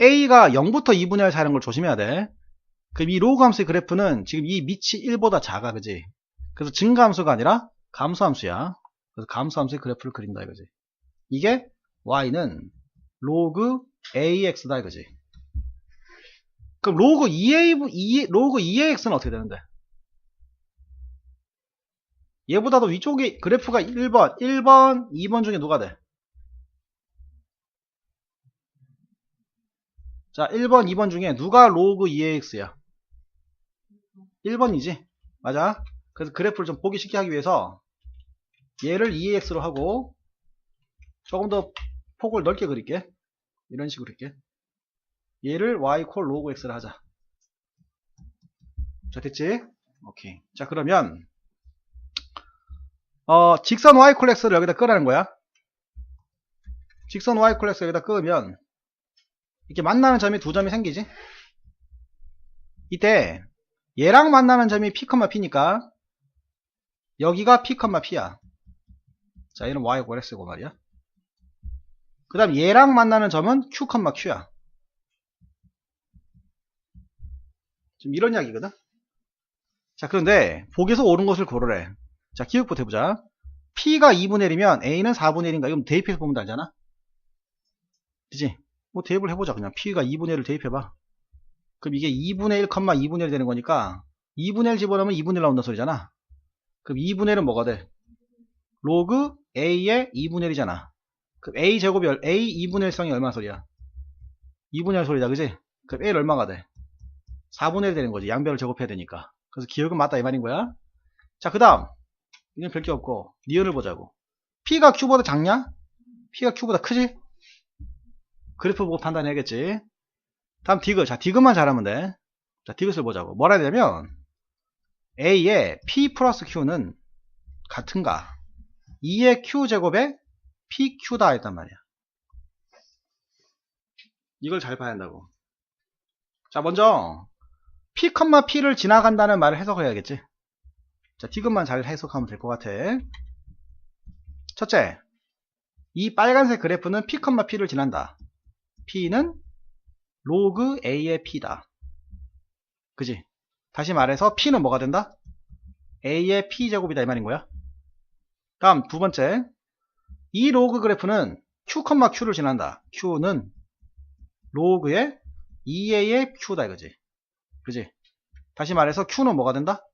A가 0부터 2분의 1 사이는 걸 조심해야 돼. 그럼 이 로그 함수의 그래프는 지금 이 밑이 1보다 작아, 그지? 그래서 증가함수가 아니라 감소함수야. 그래서 감소함수의 그래프를 그린다, 이거지. 이게 y는 로그 ax다, 이거지. 그럼 로그 2a, 2, 로그 2ax는 어떻게 되는데? 얘보다도 위쪽에 그래프가 1번, 1번, 2번 중에 누가 돼? 자, 1번, 2번 중에 누가 로그 2ax야? 1번이지. 맞아. 그래서 그래프를 좀 보기 쉽게 하기 위해서 얘를 2ax로 하고 조금 더 폭을 넓게 그릴게. 이런 식으로 이렇게. 얘를 y 콜 로그 x를 하자. 자, 됐지? 오케이. 자, 그러면 어, 직선 y 콜 x를 여기다 끄라는 거야. 직선 y 콜 x 여기다 끄면 이렇게 만나는 점이 두 점이 생기지? 이때 얘랑 만나는 점이 p, p니까 여기가 p, p야. 자, 얘는 y 콜 x고 말이야. 그 다음 얘랑 만나는 점은 q, q야. 지금 이런 이야기거든? 자, 그런데 복에서 옳은 것을 고르래. 자, 기억부터 해보자. P가 2분의 1이면 A는 4분의 1인가? 이건 대입해서 보면 알잖아? 그지? 뭐 대입을 해보자. 그냥 P가 2분의 1을 대입해봐. 그럼 이게 2분의 1, 2분의 1 되는 거니까 2분의 1 집어넣으면 2분의 1 나온다 소리잖아. 그럼 2분의 1은 뭐가 돼? 로그 A의 2분의 1이잖아. 그럼 A 제곱이 A 2분의 1 성이 얼마 소리야? 2분의 1 소리다. 그지? 그럼 A는 얼마가 돼? 4분의 1 되는 거지. 양변을 제곱해야 되니까. 그래서 기억은 맞다 이 말인 거야. 자, 그 다음. 이건 별게 없고, 니은을 보자고. P가 Q보다 작냐? P가 Q보다 크지? 그래프 보고 판단해야겠지. 다음 디귿. 자, 디귿만 잘하면 돼. 자, 디귿을 보자고. 뭐라 해야 되냐면, A의 P 플러스 Q는 같은가? 2의 Q제곱에 PQ다 했단 말이야. 이걸 잘 봐야 한다고. 자, 먼저, P, P를 지나간다는 말을 해석을 해야겠지. 자, 디귿만 잘 해석하면 될 것 같아. 첫째, 이 빨간색 그래프는 P, P를 지난다. P는 로그 A의 P다. 그지? 다시 말해서 P는 뭐가 된다? A의 P제곱이다 이 말인 거야. 다음 두 번째, 이 로그 그래프는 Q, Q를 지난다. Q는 로그의 2A의 Q다 이거지. 그지? 다시 말해서 Q는 뭐가 된다?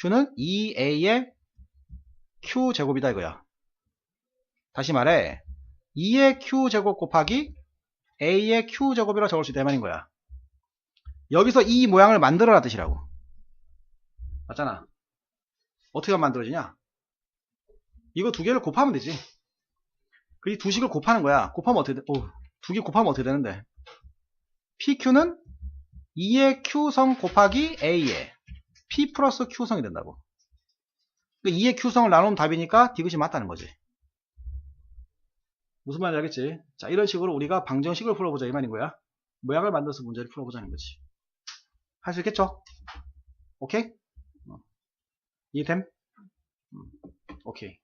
Q는 2A의 Q제곱이다 이거야. 다시 말해 2의 Q제곱 곱하기 A의 Q제곱이라 적을 수 있다 이 말인 거야. 여기서 이 모양을 만들어라 뜻이라고. 맞잖아. 어떻게 만들어지냐? 이거 두 개를 곱하면 되지. 그 이 두 식을 곱하는 거야. 곱하면 어떻게 돼? 두개 곱하면 어떻게 되는데? PQ는 2의 Q성 곱하기 A의 P 플러스 Q성이 된다고. 그러니까 2의 Q성을 나누면 답이니까 디귿이 맞다는 거지. 무슨 말인지 알겠지? 자, 이런 식으로 우리가 방정식을 풀어보자 이 말인 거야. 모양을 만들어서 문제를 풀어보자는 거지. 할 수 있겠죠? 오케이? 어. 이해됨? 음, 오케이.